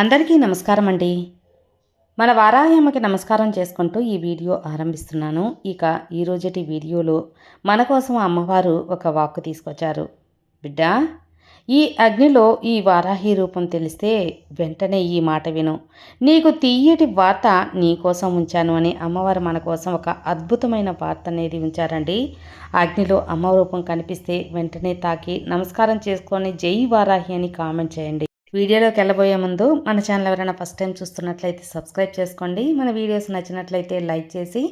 అందరికీ నమస్కారం అండి. మన వారాహ్యమ్మకి నమస్కారం చేసుకుంటూ ఈ వీడియో ఆరంభిస్తున్నాను. ఇక ఈరోజటి వీడియోలో మన కోసం అమ్మవారు ఒక వాక్కు తీసుకొచ్చారు. బిడ్డ ఈ అగ్నిలో ఈ వారాహి రూపం తెలిస్తే వెంటనే ఈ మాట విను. నీకు తీయటి వార్త నీకోసం ఉంచాను అని అమ్మవారు మన కోసం ఒక అద్భుతమైన వార్త అనేది ఉంచారండి. అగ్నిలో అమ్మ రూపం కనిపిస్తే వెంటనే తాకి నమస్కారం చేసుకొని జై వారాహి అని కామెంట్ చేయండి. వీడియోలోకి వెళ్ళబోయే ముందు మన ఛానల్ ఎవరైనా ఫస్ట్ టైం చూస్తున్నట్లయితే సబ్స్క్రైబ్ చేసుకోండి. మన వీడియోస్ నచ్చినట్లయితే లైక్ చేసి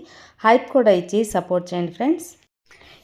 హైప్ కూడా ఇచ్చి సపోర్ట్ చేయండి ఫ్రెండ్స్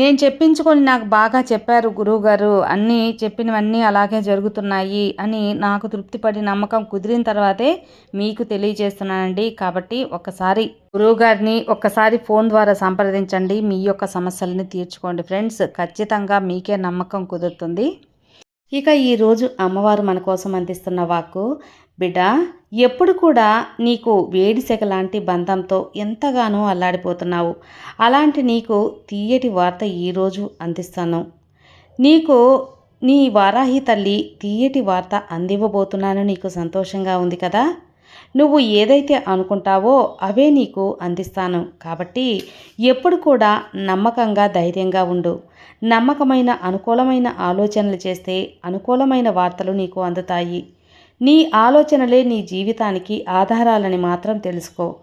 నేను చెప్పించుకొని నాకు బాగా చెప్పారు గురువుగారు. అన్నీ చెప్పినవన్నీ అలాగే జరుగుతున్నాయి అని నాకు తృప్తిపడి నమ్మకం కుదిరిన తర్వాతే మీకు తెలియజేస్తున్నానండి. కాబట్టి ఒకసారి గురువుగారిని ఒక్కసారి ఫోన్ ద్వారా సంప్రదించండి. మీ యొక్క సమస్యలని తీర్చుకోండి ఫ్రెండ్స్. ఖచ్చితంగా మీకే నమ్మకం కుదురుతుంది. ఇక ఈరోజు అమ్మవారు మన కోసం అందిస్తున్న వాక్కు బిడ్డా ఎప్పుడు కూడా నీకు వేడిసెగ లాంటి బంధంతో ఎంతగానో అల్లాడిపోతున్నావు. అలాంటి నీకు తీయటి వార్త ఈరోజు అందిస్తాను. నీకు నీ వారాహి తల్లి తీయటి వార్త అందివ్వబోతున్నాను నీకు సంతోషంగా ఉంది కదా? నువ్వు ఏదైతే అనుకుంటావో అవే నీకు అందిస్తాను. కాబట్టి ఎప్పుడు కూడా నమ్మకంగా ధైర్యంగా ఉండు. నమ్మకమైన అనుకూలమైన ఆలోచనలు చేస్తే అనుకూలమైన వార్తలు నీకు అందుతాయి. నీ ఆలోచనలే నీ జీవితానికి ఆధారాలని మాత్రం తెలుసుకో.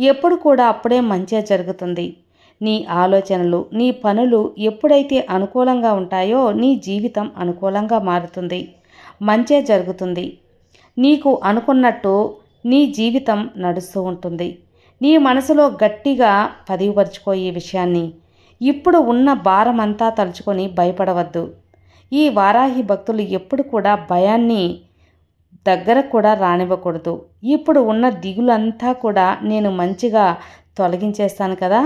ఎప్పుడు కూడా అప్పుడే మంచిగా జరుగుతుంది. నీ ఆలోచనలు నీ పనులు ఎప్పుడైతే అనుకూలంగా ఉంటాయో నీ జీవితం అనుకూలంగా మారుతుంది. మంచే జరుగుతుంది. నీకు అనుకున్నట్టు నీ జీవితం నడుస్తూ ఉంటుంది. నీ మనసులో గట్టిగా పదివుపరుచుకో ఈ విషయాన్ని ఇప్పుడు ఉన్న భారమంతా తలుచుకొని భయపడవద్దు. ఈ వారాహి భక్తులు ఎప్పుడు కూడా భయాన్ని దగ్గర కూడా రానివ్వకూడదు. ఇప్పుడు ఉన్న దిగులంతా కూడా నేను మంచిగా తొలగించేస్తాను కదా?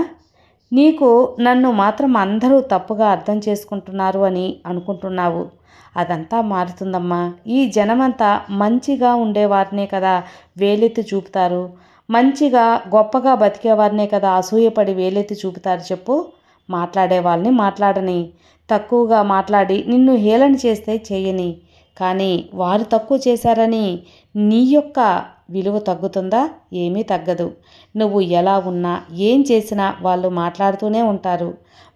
నీకు నన్ను మాత్రం అందరూ తప్పుగా అర్థం చేసుకుంటున్నారు అని అనుకుంటున్నావు. అదంతా మారుతుందమ్మా. ఈ జనమంతా మంచిగా ఉండేవారినే కదా వేలెత్తి చూపుతారు? మంచిగా గొప్పగా బతికేవారినే కదా అసూయపడి వేలెత్తి చూపుతారు చెప్పు? మాట్లాడే వాళ్ళని మాట్లాడని తక్కువగా మాట్లాడి నిన్ను హేళన చేస్తే చేయని. కానీ వారు తక్కువ చేశారని నీ యొక్క విలువ తగ్గుతుందా? ఏమీ తగ్గదు. నువ్వు ఎలా ఉన్నా ఏం చేసినా వాళ్ళు మాట్లాడుతూనే ఉంటారు.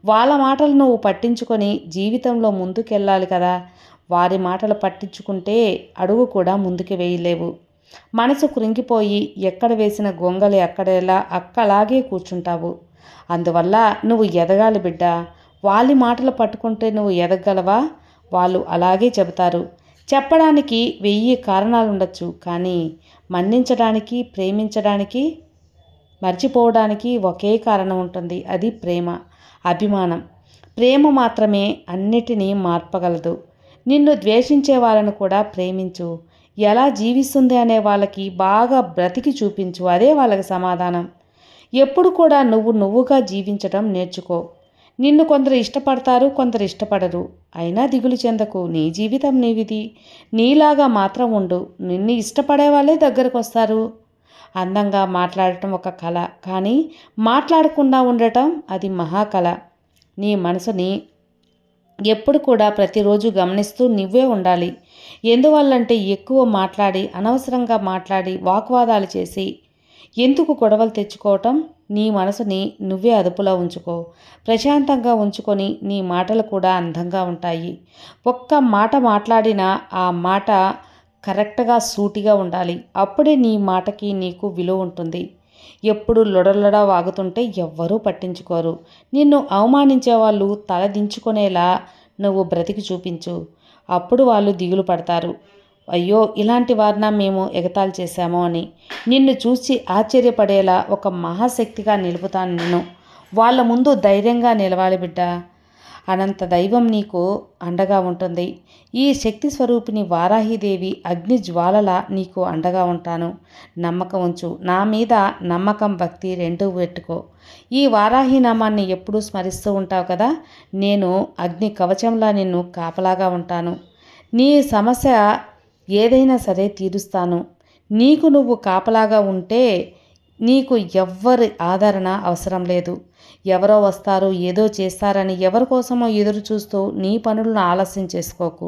వాళ్ళ మాటలు నువ్వు పట్టించుకొని జీవితంలో ముందుకెళ్ళాలి కదా. వారి మాటలు పట్టించుకుంటే అడుగు కూడా ముందుకు వేయలేవు. మనసు కృంగిపోయి ఎక్కడ వేసిన గొంగలు ఎక్కడేలా అక్కలాగే కూర్చుంటావు. అందువల్ల నువ్వు ఎదగాలి బిడ్డ. వాళ్ళ మాటలు పట్టుకుంటే నువ్వు ఎదగలవా వాళ్ళు అలాగే చెబుతారు. చెప్పడానికి వెయ్యి కారణాలుండొచ్చు కానీ మన్నించడానికి ప్రేమించడానికి మర్చిపోవడానికి ఒకే కారణం ఉంటుంది. అది ప్రేమ అభిమానం. ప్రేమ మాత్రమే అన్నిటినీ మార్పగలదు. నిన్ను ద్వేషించే వాళ్ళను కూడా ప్రేమించు. ఎలా జీవిస్తుంది అనే వాళ్ళకి బాగా బ్రతికి చూపించు. అదే వాళ్ళకి సమాధానం. ఎప్పుడు కూడా నువ్వు నువ్వుగా జీవించడం నేర్చుకో. నిన్ను కొందరు ఇష్టపడతారు కొందరు ఇష్టపడరు. అయినా దిగులు చెందకు. నీ జీవితం నీవిది. నీలాగా మాత్రం ఉండు. నిన్ను ఇష్టపడే వాళ్ళే దగ్గరకు వస్తారు అందంగా మాట్లాడటం ఒక కళ కానీ మాట్లాడకుండా ఉండటం అది మహాకళ నీ మనసుని ఎప్పుడు కూడా ప్రతిరోజు గమనిస్తూ నువ్వే ఉండాలి. ఎందువల్లంటే ఎక్కువ మాట్లాడి అనవసరంగా మాట్లాడి వాగ్వాదాలు చేసి ఎందుకు గొడవలు తెచ్చుకోవటం? నీ మనసుని నువ్వే అదుపులో ఉంచుకో. ప్రశాంతంగా ఉంచుకొని నీ మాటలు కూడా అందంగా ఉంటాయి. ఒక్క మాట మాట్లాడినా ఆ మాట కరెక్ట్గా సూటిగా ఉండాలి. అప్పుడే నీ మాటకి నీకు విలువ ఉంటుంది. ఎప్పుడు లొడలొడ వాగుతుంటే ఎవ్వరూ పట్టించుకోరు. నిన్ను అవమానించే వాళ్ళు తలదించుకునేలా నువ్వు బ్రతికి చూపించు. అప్పుడు వాళ్ళు దిగులు పడతారు. అయ్యో ఇలాంటి వారిన మేము ఎగతాళి చేశాము అని. నిన్ను చూసి ఆశ్చర్యపడేలా ఒక మహాశక్తిగా నిలుపుతాను నేను వాళ్ళ ముందు ధైర్యంగా నిలవాలి బిడ్డ. అనంత దైవం నీకు అండగా ఉంటుంది. ఈ శక్తి స్వరూపిణి వారాహిదేవి అగ్ని జ్వాలల నీకు అండగా ఉంటాను. నమ్మకం ఉంచు. నా మీద నమ్మకం భక్తి రెండూ పెట్టుకో. ఈ వారాహి నామాన్ని ఎప్పుడూ స్మరిస్తూ ఉంటావు కదా? నేను అగ్ని కవచంలా నిన్ను కాపలాగా ఉంటాను. నీ సమస్య ఏదైనా సరే తీరుస్తాను. నీకు నువ్వు కాపలాగా ఉంటే నీకు ఎవ్వరి ఆదరణ అవసరం లేదు. ఎవరో వస్తారు ఏదో చేస్తారని ఎవరి కోసమో ఎదురు చూస్తూ నీ పనులను ఆలస్యం చేసుకోకు.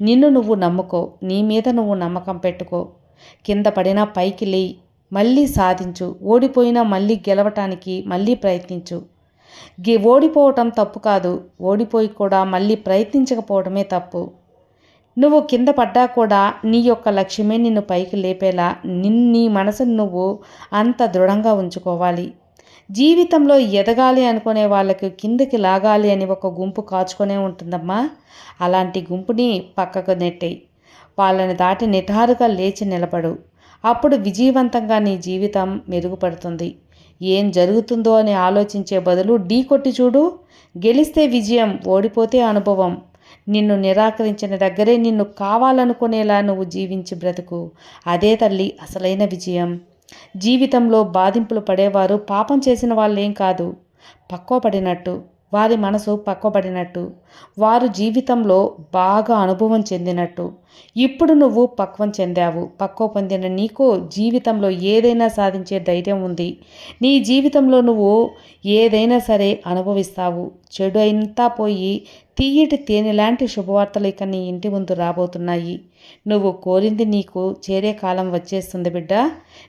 నిన్ను నువ్వు నమ్ముకో నీ మీద నువ్వు నమ్మకం పెట్టుకో. కింద పడినా పైకి లే మళ్ళీ సాధించు. ఓడిపోయినా మళ్ళీ గెలవటానికి మళ్ళీ ప్రయత్నించు. గే ఓడిపోవటం తప్పు కాదు. ఓడిపోయి కూడా మళ్ళీ ప్రయత్నించకపోవడమే తప్పు. నువ్వు కింద పడ్డా కూడా నీ యొక్క లక్ష్యమే నిన్ను పైకి లేపేలా నీ మనసును నువ్వు అంత దృఢంగా ఉంచుకోవాలి. జీవితంలో ఎదగాలి అనుకునే వాళ్ళకి కిందకి లాగాలి అని ఒక గుంపు కాచుకొనే ఉంటుందమ్మా. అలాంటి గుంపుని పక్కకు నెట్టేయి. వాళ్ళని దాటి నిటారుగా లేచి నిలబడు. అప్పుడు విజయవంతంగా నీ జీవితం మెరుగుపడుతుంది. ఏం జరుగుతుందో అని ఆలోచించే బదులు ఢీ కొట్టి చూడు. గెలిస్తే విజయం ఓడిపోతే అనుభవం. నిన్ను నిరాకరించిన దగ్గరే నిన్ను కావాలనుకునేలా నువ్వు జీవించి బ్రతుకు. అదే తల్లి అసలైన విజయం. జీవితంలో బాధింపులు పడేవారు పాపం చేసిన వాళ్ళేం కాదు. పక్వ పడినట్టు వారి మనసు పక్వపడినట్టు వారు జీవితంలో బాగా అనుభవం చెందినట్టు. ఇప్పుడు నువ్వు పక్వం చెందావు. పక్వ పొందిన నీకు జీవితంలో ఏదైనా సాధించే ధైర్యం ఉంది. నీ జీవితంలో నువ్వు ఏదైనా సరే అనుభవిస్తావు. చెడు అంతా పోయి తీయటి తేనె లాంటి శుభవార్తలు ఇక నీ ఇంటి ముందు రాబోతున్నాయి. నువ్వు కోరింది నీకు చేరే కాలం వచ్చేస్తుంది బిడ్డ.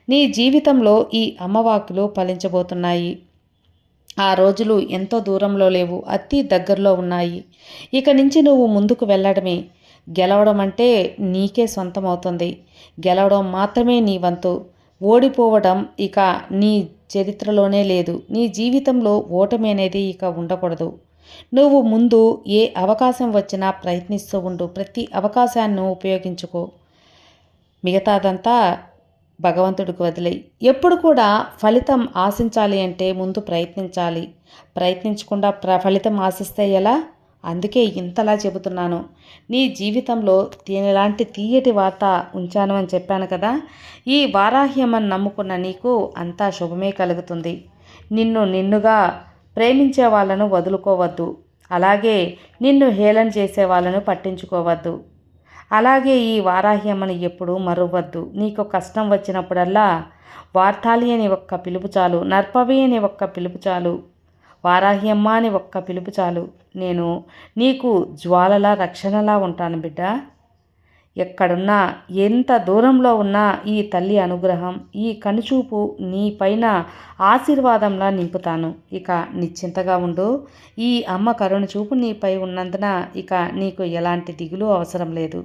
నీ జీవితంలో ఈ అమ్మవాకులు ఫలించబోతున్నాయి. ఆ రోజులు ఎంతో దూరంలో లేవు అతి దగ్గరలో ఉన్నాయి. ఇక నుంచి నువ్వు ముందుకు వెళ్ళడమే. గెలవడం అంటే నీకే సొంతమవుతుంది. గెలవడం మాత్రమే నీ వంతు. ఓడిపోవడం ఇక నీ చరిత్రలోనే లేదు. నీ జీవితంలో ఓటమి అనేది ఇక ఉండకూడదు. నువ్వు ముందు ఏ అవకాశం వచ్చినా ప్రయత్నిస్తూ ఉండు. ప్రతి అవకాశాన్ని ఉపయోగించుకో. మిగతాదంతా భగవంతుడికి వదిలేయి ఎప్పుడు కూడా ఫలితం ఆశించాలి అంటే ముందు ప్రయత్నించాలి. ప్రయత్నించకుండా ప్ర ఫలితం ఆశిస్తే ఎలా? అందుకే ఇంతలా చెబుతున్నాను. నీ జీవితంలో దీనిలాంటి తీయటి వార్త ఉంచాను అని చెప్పాను కదా? ఈ వారాహ్యమని నమ్ముకున్న నీకు అంతా శుభమే కలుగుతుంది. నిన్ను నిన్నుగా ప్రేమించే వాళ్ళను వదులుకోవద్దు. అలాగే నిన్ను హేళన చేసే వాళ్ళను పట్టించుకోవద్దు. అలాగే ఈ వారాహ్యమ్మని ఎప్పుడు మరువద్దు. నీకు కష్టం వచ్చినప్పుడల్లా వార్తాలి అని ఒక్క పిలుపు చాలు. నర్పవి అని ఒక్క పిలుపు చాలు. వారాహ్యమ్మ అని ఒక్క పిలుపు చాలు. నేను నీకు జ్వాలలా రక్షణలా ఉంటాను బిడ్డ. ఎక్కడున్నా ఎంత దూరంలో ఉన్నా ఈ తల్లి అనుగ్రహం ఈ కనుచూపు నీ పైన ఆశీర్వాదంలా నింపుతాను. ఇక నిశ్చింతగా ఉండు. ఈ అమ్మ కరుణ చూపు నీపై ఉన్నందున ఇక నీకు ఎలాంటి దిగులు అవసరం లేదు.